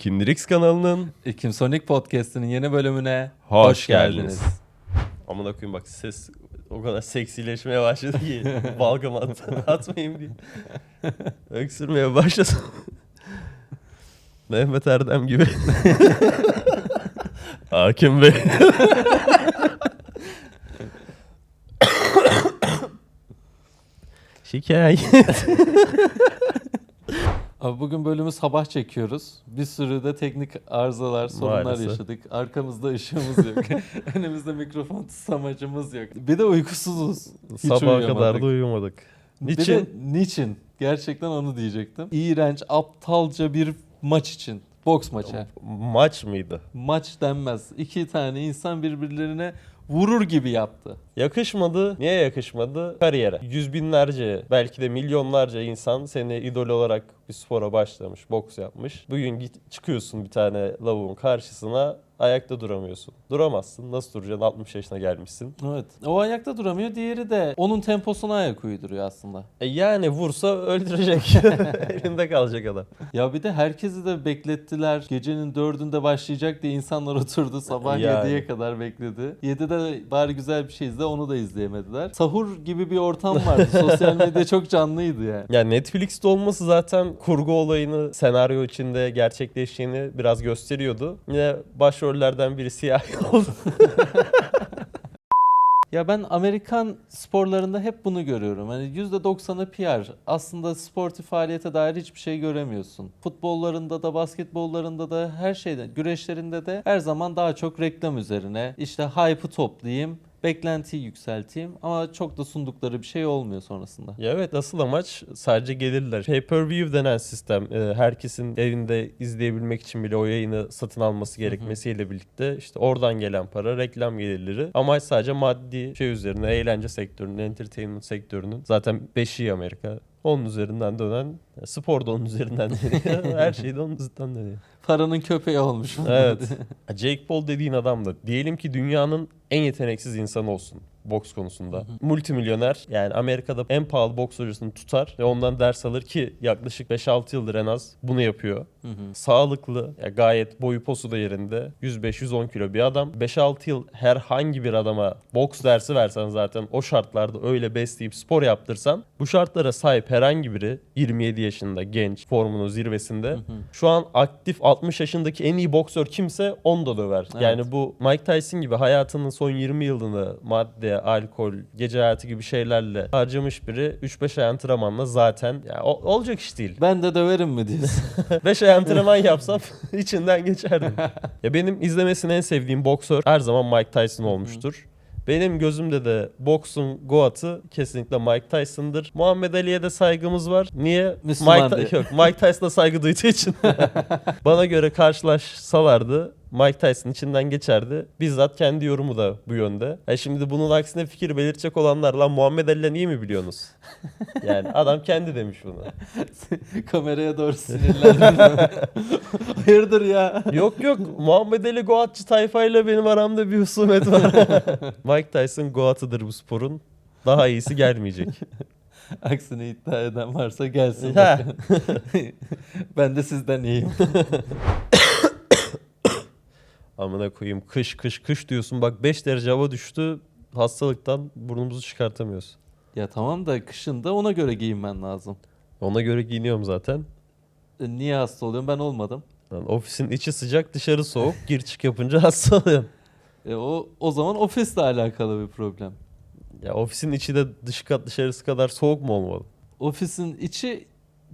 İkindiriks kanalının İkim Sonic Podcast'inin yeni bölümüne Hoş geldiniz. amına koyayım bak ses o kadar seksileşmeye başladı ki balgam at, atmayayım diye. Öksürmeye başladı. Mehmet Erdem gibi. Hakim Bey. Şikayet. Abi bugün bölümü sabah çekiyoruz. Bir sürü de teknik arızalar, sorunlar Maalesef. yaşadık. Arkamızda ışığımız yok. Önümüzde mikrofon tutamacımız yok. Bir de uykusuzuz. Hiç Sabaha uyuyamadık. kadar da uyumadık. Bir de Niçin? niçin? Gerçekten onu diyecektim. İğrenç, aptalca bir maç için. Boks maçı. Maç mıydı? Maç denmez. İki tane insan birbirlerine vurur gibi yaptı. Yakışmadı. Niye yakışmadı? Kariyere. Yüz binlerce belki de milyonlarca insan seni idol olarak bir spora başlamış, boks yapmış. Bugün git çıkıyorsun bir tane lavuğun karşısına ayakta duramıyorsun. Duramazsın. Nasıl duracaksın? 60 yaşına gelmişsin. Evet. O ayakta duramıyor. Diğeri de onun temposuna ayak uyduruyor aslında. E yani vursa öldürecek. Elinde kalacak adam. Ya bir de herkesi de beklettiler. Gecenin dördünde başlayacak diye insanlar oturdu. Sabah Yani. 7'ye kadar bekledi. 7'de bari güzel bir şey izle onu da izleyemediler. Sahur gibi bir ortam vardı. Sosyal medya çok canlıydı yani. Yani Netflix'te olması zaten kurgu olayını senaryo içinde gerçekleştiğini biraz gösteriyordu. Yine başrollerden biri siyah oldu. Ya ben Amerikan sporlarında hep bunu görüyorum. Hani %90'ı PR. Aslında sportif faaliyete dair hiçbir şey göremiyorsun. Futbollarında da, basketbollarında da, her şeyde, güreşlerinde de her zaman daha çok reklam üzerine. İşte hype'ı toplayayım, beklentiyi yükselteyim ama çok da sundukları bir şey olmuyor sonrasında. Ya evet asıl amaç sadece gelirler. Pay-per-view denen sistem e, herkesin evinde izleyebilmek için bile o yayını satın alması gerekmesiyle birlikte işte oradan gelen para, reklam gelirleri. Amaç sadece maddi şey üzerine, eğlence sektörünün, entertainment sektörünün zaten beşiği Amerika. Onun üzerinden dönen, spor da onun üzerinden dönüyor. Her şey de onun üzerinden dönüyor. Paranın köpeği olmuş. Evet. Jake Paul dediğin adam da diyelim ki dünyanın en yeteneksiz insanı olsun boks konusunda. Multimilyoner yani Amerika'da en pahalı boks hocasını tutar ve ondan ders alır ki yaklaşık 5-6 yıldır en az bunu yapıyor. Hı hı. Sağlıklı, ya gayet boyu posu da yerinde. 105-110 kilo bir adam. 5-6 yıl herhangi bir adama boks dersi versen zaten o şartlarda öyle besleyip spor yaptırsan bu şartlara sahip herhangi biri 27 yaşında genç formunun zirvesinde şu an aktif 60 yaşındaki en iyi boksör kimse onu da döver. Evet. Yani bu Mike Tyson gibi hayatının son 20 yılını madde, alkol, gece hayatı gibi şeylerle harcamış biri 3-5 ay antrenmanla zaten ya, o- olacak iş değil. Ben de döverim mi diyorsun? 5 ay antrenman yapsam içinden geçerdim. ya benim izlemesini en sevdiğim boksör her zaman Mike Tyson olmuştur. Benim gözümde de boksun goatı kesinlikle Mike Tyson'dır. Muhammed Ali'ye de saygımız var. Niye? Müslüman Mike, diye. Ty- yok, Mike Tyson'a saygı duyduğu için. Bana göre karşılaşsalardı Mike Tyson içinden geçerdi. Bizzat kendi yorumu da bu yönde. E şimdi bunun aksine fikir belirtecek olanlar lan Muhammed Ali'den iyi mi biliyorsunuz? Yani adam kendi demiş bunu. Kameraya doğru sinirlendim. Hayırdır ya? Yok yok Muhammed Ali Goatçı tayfayla benim aramda bir husumet var. Mike Tyson Goat'ıdır bu sporun. Daha iyisi gelmeyecek. Aksini iddia eden varsa gelsin. Ben de sizden iyiyim. Amına koyayım kış kış kış diyorsun bak 5 derece hava düştü hastalıktan burnumuzu çıkartamıyoruz. Ya tamam da kışında ona göre giyinmen lazım. Ona göre giyiniyorum zaten. E, niye hasta oluyorum? Ben olmadım. Lan ofisin içi sıcak dışarı soğuk gir çık yapınca hasta oluyorum. E, o o zaman ofisle alakalı bir problem. Ya ofisin içi de dış kat dışarısı kadar soğuk mu olmalı? Ofisin içi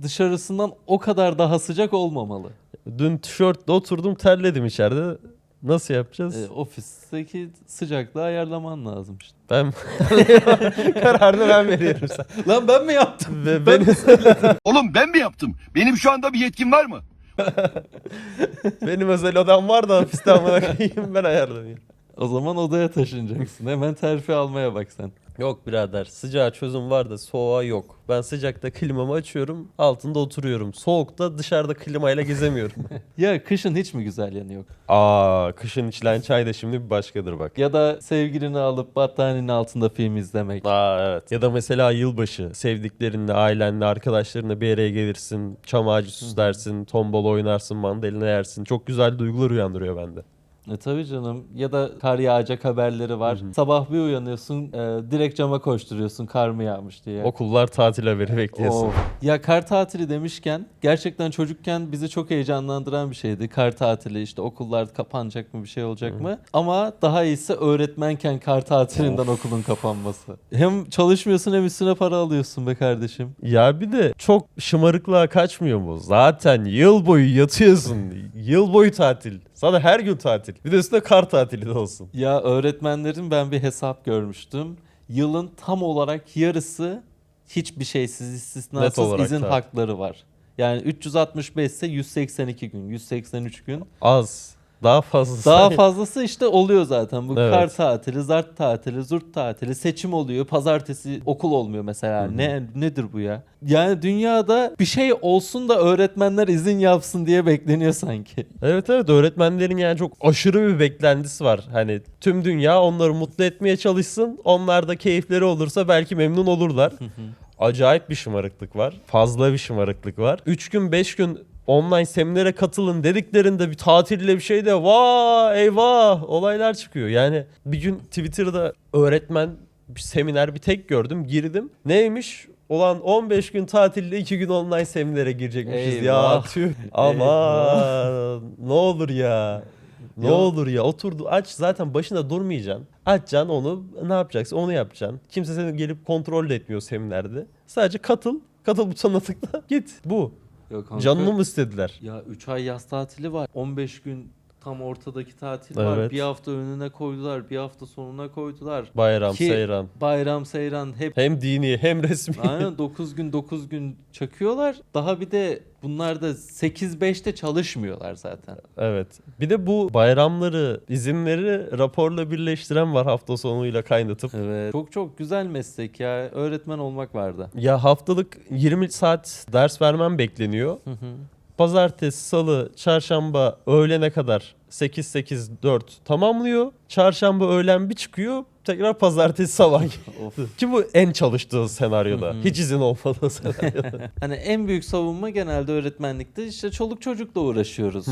dışarısından o kadar daha sıcak olmamalı. Dün tişörtle oturdum terledim içeride. Nasıl yapacağız? E, ofisteki sıcaklığı ayarlaman lazım işte. Ben kararını ben veriyorum sen. Lan ben mi yaptım? Ve Ben benim, Oğlum ben mi yaptım? Benim şu anda bir yetkim var mı? benim özel odam var da ofiste amına koyayım ben ayarlamıyorum. O zaman odaya taşınacaksın. Hemen terfi almaya bak sen. Yok birader sıcağa çözüm var da soğuğa yok. Ben sıcakta klimamı açıyorum altında oturuyorum. Soğukta dışarıda klimayla gezemiyorum. Ya kışın hiç mi güzel yanı yok? Aa kışın içilen çay da şimdi bir başkadır bak. Ya da sevgilini alıp battaniyenin altında film izlemek. Aa evet. Ya da mesela yılbaşı sevdiklerinle, ailenle, arkadaşlarınla bir araya gelirsin. Çam ağacı süslersin, tombala oynarsın, mandalina yersin. Çok güzel duygular uyandırıyor bende. E tabii canım. Ya da kar yağacak haberleri var. Sabah bir uyanıyorsun, e, direkt cama koşturuyorsun kar mı yağmış diye. Okullar tatil haberi bekliyorsun. Of. Ya kar tatili demişken gerçekten çocukken bizi çok heyecanlandıran bir şeydi. Kar tatili işte okullar kapanacak mı bir şey olacak mı? Ama daha iyisi öğretmenken kar tatilinden okulun kapanması. Hem çalışmıyorsun hem üstüne para alıyorsun be kardeşim. Ya bir de çok şımarıklığa kaçmıyor mu? Zaten yıl boyu yatıyorsun. yıl boyu tatil. Sana her gün tatil. Bir de üstüne kar tatili de olsun. Ya öğretmenlerin ben bir hesap görmüştüm. Yılın tam olarak yarısı hiçbir şeysiz istisnasız olarak izin tatil. hakları var. Yani 365 ise 182 gün, 183 gün. Az. Daha fazlası. Daha fazlası işte oluyor zaten. Bu Evet. kar tatili, zart tatili, zurt tatili, seçim oluyor. Pazartesi okul olmuyor mesela. Ne nedir bu ya? Yani dünyada bir şey olsun da öğretmenler izin yapsın diye bekleniyor sanki. Evet evet öğretmenlerin yani çok aşırı bir beklentisi var. Hani tüm dünya onları mutlu etmeye çalışsın. Onlar da keyifleri olursa belki memnun olurlar. Acayip bir şımarıklık var. Fazla bir şımarıklık var. 3 gün 5 gün online seminere katılın dediklerinde bir tatille bir şey de vaa eyvah olaylar çıkıyor. Yani bir gün Twitter'da öğretmen bir seminer bir tek gördüm girdim. Neymiş? Olan 15 gün tatilde 2 gün online seminere girecekmişiz ya. Eyvah. Tüh. Aman ne olur ya. Ne Ya- olur ya oturdu aç zaten başında durmayacaksın. Açacaksın onu ne yapacaksın onu yapacaksın. Kimse seni gelip kontrol de etmiyor seminerde. Sadece katıl. Katıl butonuna tıkla git. Bu. Yok kanka. Canını mı istediler? Ya 3 ay yaz tatili var. 15 gün tam ortadaki tatil var. Evet. Bir hafta önüne koydular, bir hafta sonuna koydular. Bayram, Ki- seyran. Bayram, seyran hep Hem dini hem resmi. Aynen 9 gün 9 gün çakıyorlar. Daha bir de bunlar da 8-5'te çalışmıyorlar zaten. Evet. Bir de bu bayramları, izinleri raporla birleştiren var hafta sonuyla kaynatıp. Evet. Çok çok güzel meslek ya. Öğretmen olmak vardı. Ya haftalık 20 saat ders vermem bekleniyor. Hı hı. Pazartesi, salı, çarşamba öğlene kadar 8-8-4 tamamlıyor. Çarşamba öğlen bir çıkıyor. Tekrar pazartesi sabah. Ki bu en çalıştığı senaryoda. Hiç izin olmadığı senaryoda. Hani en büyük savunma genelde öğretmenlikte işte çoluk çocukla uğraşıyoruz.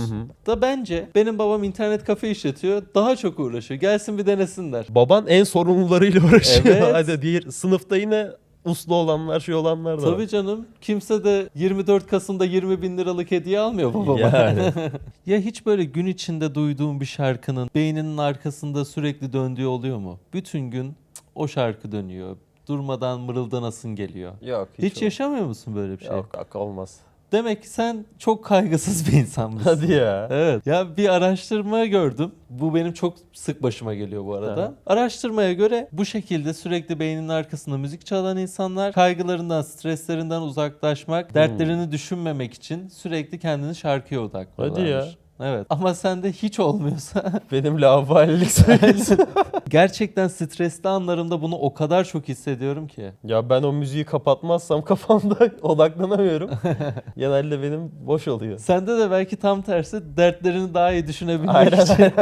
Da bence benim babam internet kafe işletiyor. Daha çok uğraşıyor. Gelsin bir denesinler. Baban en sorumlularıyla uğraşıyor. Evet. Hadi diğer sınıfta yine uslu olanlar, şey olanlar da var. Tabii canım. Kimse de 24 Kasım'da 20 bin liralık hediye almıyor babama. Yani. ya hiç böyle gün içinde duyduğun bir şarkının beyninin arkasında sürekli döndüğü oluyor mu? Bütün gün o şarkı dönüyor. Durmadan mırıldanasın geliyor. Yok Hiç, hiç, yaşamıyor musun böyle bir şey? Yok, yok olmaz. Demek ki sen çok kaygısız bir insanmışsın. Hadi ya. Evet. Ya bir araştırma gördüm. Bu benim çok sık başıma geliyor bu arada. Aha. Araştırmaya göre bu şekilde sürekli beyninin arkasında müzik çalan insanlar kaygılarından, streslerinden uzaklaşmak, dertlerini düşünmemek için sürekli kendini şarkıya odaklıyorlarmış. Hadi ya. Evet. Ama sende hiç olmuyorsa Benim lavalilik sayısı. gerçekten stresli anlarımda bunu o kadar çok hissediyorum ki. ya ben o müziği kapatmazsam kafamda odaklanamıyorum. Genelde benim boş oluyor. Sende de belki tam tersi dertlerini daha iyi düşünebilmek Aynen, için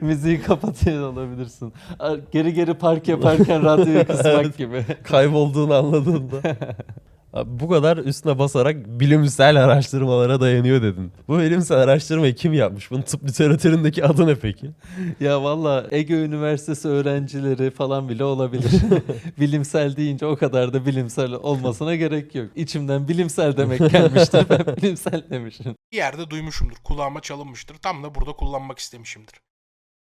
müziği kapatıyor olabilirsin. Geri geri park yaparken radyoyu kısmak Evet. gibi. Kaybolduğunu anladığında. Abi bu kadar üstüne basarak bilimsel araştırmalara dayanıyor dedin. Bu bilimsel araştırmayı kim yapmış? Bunun tıp literatüründeki adı ne peki? Ya valla Ege Üniversitesi öğrencileri falan bile olabilir. bilimsel deyince o kadar da bilimsel olmasına gerek yok. İçimden bilimsel demek gelmiştir. Ben bilimsel demişim. bir yerde duymuşumdur. Kulağıma çalınmıştır. Tam da burada kullanmak istemişimdir.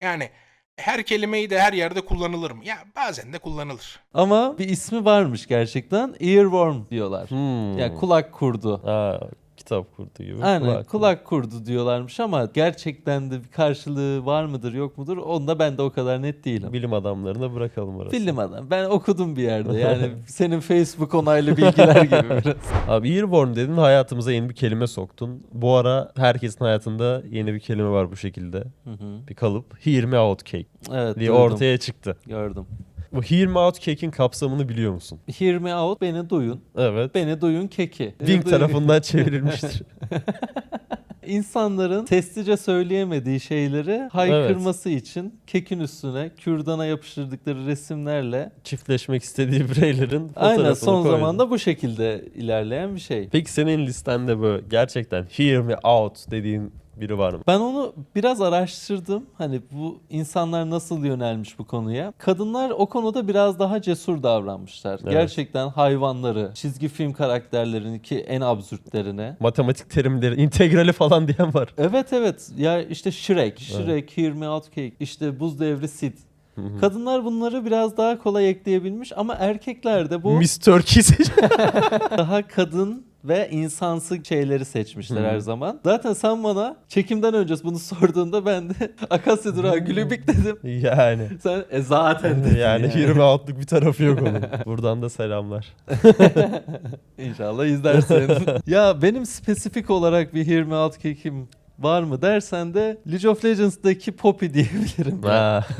Yani her kelimeyi de her yerde kullanılır mı? Ya bazen de kullanılır. Ama bir ismi varmış gerçekten. Earworm diyorlar. Hmm. Yani kulak kurdu. Ha, kitap kurdu gibi. Aynen kulak, kurdu diyorlarmış ama gerçekten de bir karşılığı var mıdır yok mudur onda ben de o kadar net değilim. Bilim adamlarına bırakalım orası. Bilim adam. Ben okudum bir yerde. Yani senin Facebook onaylı bilgiler gibi biraz. Abi earworm dedin hayatımıza yeni bir kelime soktun. Bu ara herkesin hayatında yeni bir kelime var bu şekilde. Hı hı. Bir kalıp. Hear me out cake Evet. diye duydum, ortaya çıktı. gördüm. Bu Hear Me Out Cake'in kapsamını biliyor musun? Hear me out, beni duyun. Evet. Beni duyun keki. Beni duyun- tarafından çevrilmiştir. İnsanların seslice söyleyemediği şeyleri haykırması için kekin üstüne kürdana yapıştırdıkları resimlerle Çiftleşmek istediği bireylerin aynen son koydu. zamanda bu şekilde ilerleyen bir şey. Peki senin listende böyle gerçekten Hear Me Out dediğin biri var mı? Ben onu biraz araştırdım. Hani bu insanlar nasıl yönelmiş bu konuya. Kadınlar o konuda biraz daha cesur davranmışlar. Evet. Gerçekten hayvanları, çizgi film karakterlerini ki en absürtlerine. Matematik terimleri, integrali falan diyen var. Evet evet. Ya işte Shrek, Shrek, Hear Me Out Cake, işte Buz Devri Sid. Kadınlar bunları biraz daha kolay ekleyebilmiş ama erkeklerde bu Miss Turkey daha kadın ve insansı şeyleri seçmişler her zaman. Zaten sen bana çekimden önce bunu sorduğunda ben de Akasya Durağı Gülübük dedim. yani. Sen e, zaten dedin Yani Hear Me Out'luk bir tarafı yok onun. Buradan da selamlar. İnşallah izlersin. ya benim spesifik olarak bir Hear Me Out Cake'im var mı dersen de League of Legends'daki Poppy diyebilirim. Ha.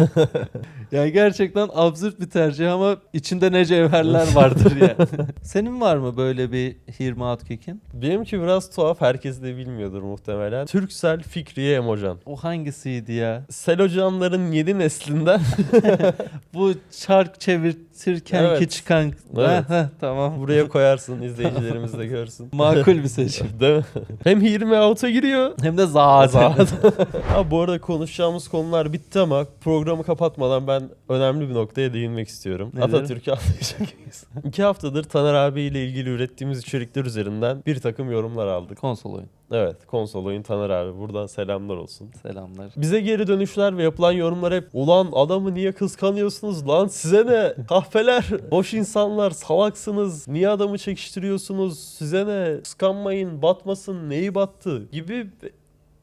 Yani gerçekten absürt bir tercih ama içinde ne cevherler vardır yani. Senin var mı böyle bir Hear Me Out Cake'in? Benimki biraz tuhaf. Herkes de bilmiyordur muhtemelen. Türksel Fikriye Emojan. O hangisiydi ya? Selocanların yedi neslinden Bu çark çevirtirken ki Evet. çıkan... Evet. Ha, ha, tamam. buraya koyarsın izleyicilerimiz de görsün. Makul bir seçim. Değil mi? Hem Hear Me Out'a giriyor. Hem de zaten. ha, bu arada konuşacağımız konular bitti ama programı kapatmadan ben önemli bir noktaya değinmek istiyorum. Nedir? Atatürk'ü anlayacağız. İki haftadır Taner abiyle ilgili ürettiğimiz içerikler üzerinden bir takım yorumlar aldık. Konsol oyun. Evet konsol oyun Taner abi buradan selamlar olsun. Selamlar. Bize geri dönüşler ve yapılan yorumlar hep ulan adamı niye kıskanıyorsunuz lan size ne kahpeler boş insanlar salaksınız niye adamı çekiştiriyorsunuz size ne kıskanmayın batmasın neyi battı gibi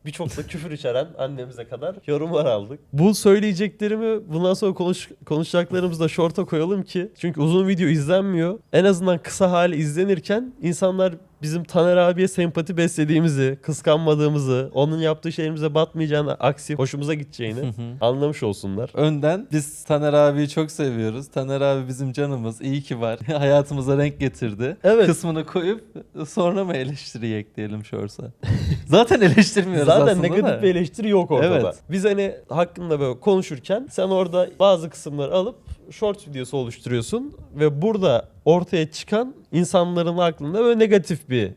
birçok da küfür içeren annemize kadar yorumlar aldık. Bu söyleyeceklerimi bundan sonra konuş, konuşacaklarımızı da short'a koyalım ki çünkü uzun video izlenmiyor. En azından kısa hali izlenirken insanlar bizim Taner abiye sempati beslediğimizi, kıskanmadığımızı, onun yaptığı şeylerimize batmayacağını, aksi hoşumuza gideceğini anlamış olsunlar. Önden biz Taner abiyi çok seviyoruz. Taner abi bizim canımız. İyi ki var. Hayatımıza renk getirdi. Evet. Kısmını koyup sonra mı eleştiriyi ekleyelim Shorts'a? Zaten eleştirmiyoruz Zaten aslında negatif da. bir eleştiri yok ortada. Evet. Biz hani hakkında böyle konuşurken sen orada bazı kısımları alıp short videosu oluşturuyorsun ve burada ortaya çıkan insanların aklında böyle negatif bir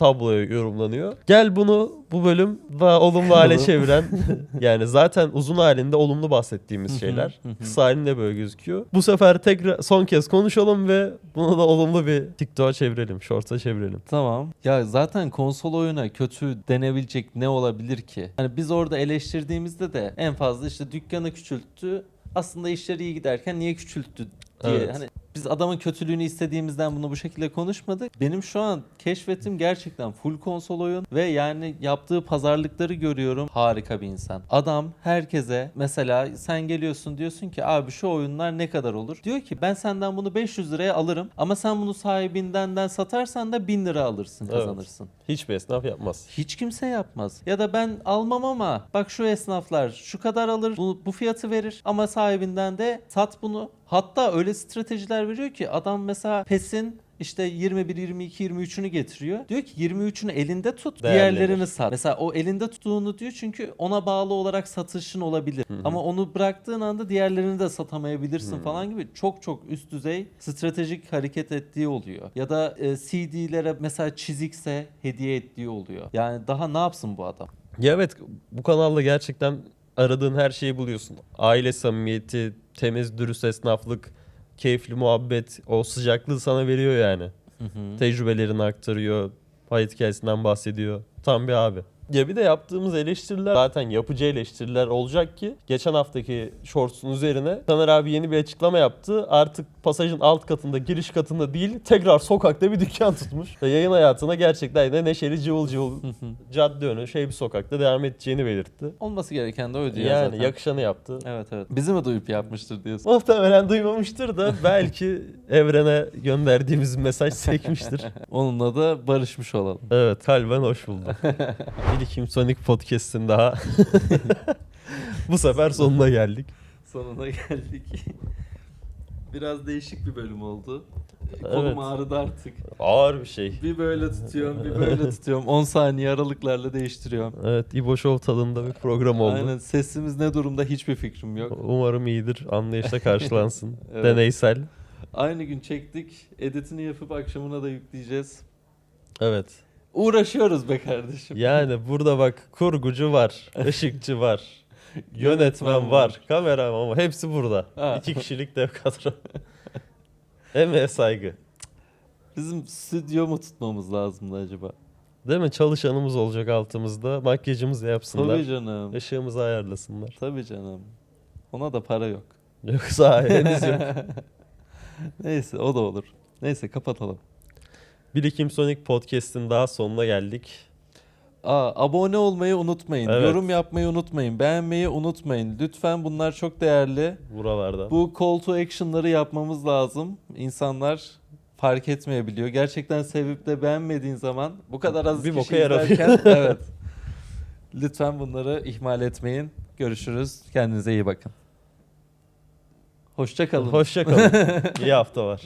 tabloya yorumlanıyor. Gel bunu bu bölüm daha olumlu hale çeviren yani zaten uzun halinde olumlu bahsettiğimiz şeyler. Kısa halinde böyle gözüküyor. Bu sefer tekrar son kez konuşalım ve bunu da olumlu bir TikTok'a çevirelim, shorts'a çevirelim. Tamam. Ya zaten konsol oyuna kötü denebilecek ne olabilir ki? Hani biz orada eleştirdiğimizde de en fazla işte dükkanı küçülttü. Aslında işleri iyi giderken niye küçülttü diye. Evet. Hani biz adamın kötülüğünü istediğimizden bunu bu şekilde konuşmadık. Benim şu an keşfetim gerçekten full konsol oyun ve yani yaptığı pazarlıkları görüyorum. Harika bir insan. Adam herkese mesela sen geliyorsun diyorsun ki abi şu oyunlar ne kadar olur? Diyor ki ben senden bunu 500 liraya alırım ama sen bunu sahibinden satarsan da 1000 lira alırsın Evet. kazanırsın. Hiçbir esnaf yapmaz. Hiç kimse yapmaz. Ya da ben almam ama bak şu esnaflar şu kadar alır bu, bu fiyatı verir ama sahibinden de sat bunu. Hatta öyle stratejiler veriyor ki adam mesela PES'in işte 21, 22, 23'ünü getiriyor. Diyor ki 23'ünü elinde tut, Değerlenir. diğerlerini sat. Mesela o elinde tuttuğunu diyor çünkü ona bağlı olarak satışın olabilir. Ama onu bıraktığın anda diğerlerini de satamayabilirsin falan gibi çok çok üst düzey stratejik hareket ettiği oluyor. Ya da e, CD'lere mesela çizikse hediye ettiği oluyor. Yani daha ne yapsın bu adam? Ya evet bu kanalda gerçekten aradığın her şeyi buluyorsun. Aile samimiyeti, temiz dürüst esnaflık, keyifli muhabbet, o sıcaklığı sana veriyor yani. Tecrübelerini aktarıyor, hayat hikayesinden bahsediyor. Tam bir abi. Ya bir de yaptığımız eleştiriler zaten yapıcı eleştiriler olacak ki geçen haftaki shorts'un üzerine Taner abi yeni bir açıklama yaptı. Artık pasajın alt katında giriş katında değil tekrar sokakta bir dükkan tutmuş. Yayın hayatına gerçekten de neşeli cıvıl cıvıl cadde önü şey bir sokakta devam edeceğini belirtti. Olması gereken de oydu ya Yani zaten. yakışanı yaptı. Evet evet. Bizi mi duyup yapmıştır diyorsun? Muhtemelen duymamıştır da belki evrene gönderdiğimiz mesaj sekmiştir. Onunla da barışmış olalım. Evet kalben hoş buldum. Bilkim Sonic Podcast'in daha bu sefer sonuna geldik. Sonuna geldik. Biraz değişik bir bölüm oldu. Evet. Kolum ağrıdı artık. Ağır bir şey. Bir böyle tutuyorum, bir böyle tutuyorum. 10 saniye aralıklarla değiştiriyorum. Evet İbo Show tadında bir program oldu. Aynen sesimiz ne durumda hiçbir fikrim yok. Umarım iyidir. Anlayışla karşılansın. Evet. Deneysel. Aynı gün çektik. Editini yapıp akşamına da yükleyeceğiz. Evet. Uğraşıyoruz be kardeşim. Yani burada bak kurgucu var, ışıkçı var, yönetmen var, kameraman var. Hepsi burada. Ha. İki kişilik dev kadro. Emeğe saygı. Bizim stüdyo mu tutmamız lazımdı acaba? Değil mi? Çalışanımız olacak altımızda. Makyajımızı yapsınlar. Tabii canım. Işığımızı ayarlasınlar. Tabii canım. Ona da para yok. Yoksa henüz yok. Neyse o da olur. Neyse kapatalım. Birikim Sonic Podcast'in daha sonuna geldik. Aa, abone olmayı unutmayın. Evet. Yorum yapmayı unutmayın. Beğenmeyi unutmayın. Lütfen bunlar çok değerli. Buralarda. Bu call to action'ları yapmamız lazım. İnsanlar fark etmeyebiliyor. Gerçekten sevip de beğenmediğin zaman bu kadar az Bir kişi izlerken evet. Lütfen bunları ihmal etmeyin. Görüşürüz. Kendinize iyi bakın. Hoşça kalın. Hoşça kalın. İyi hafta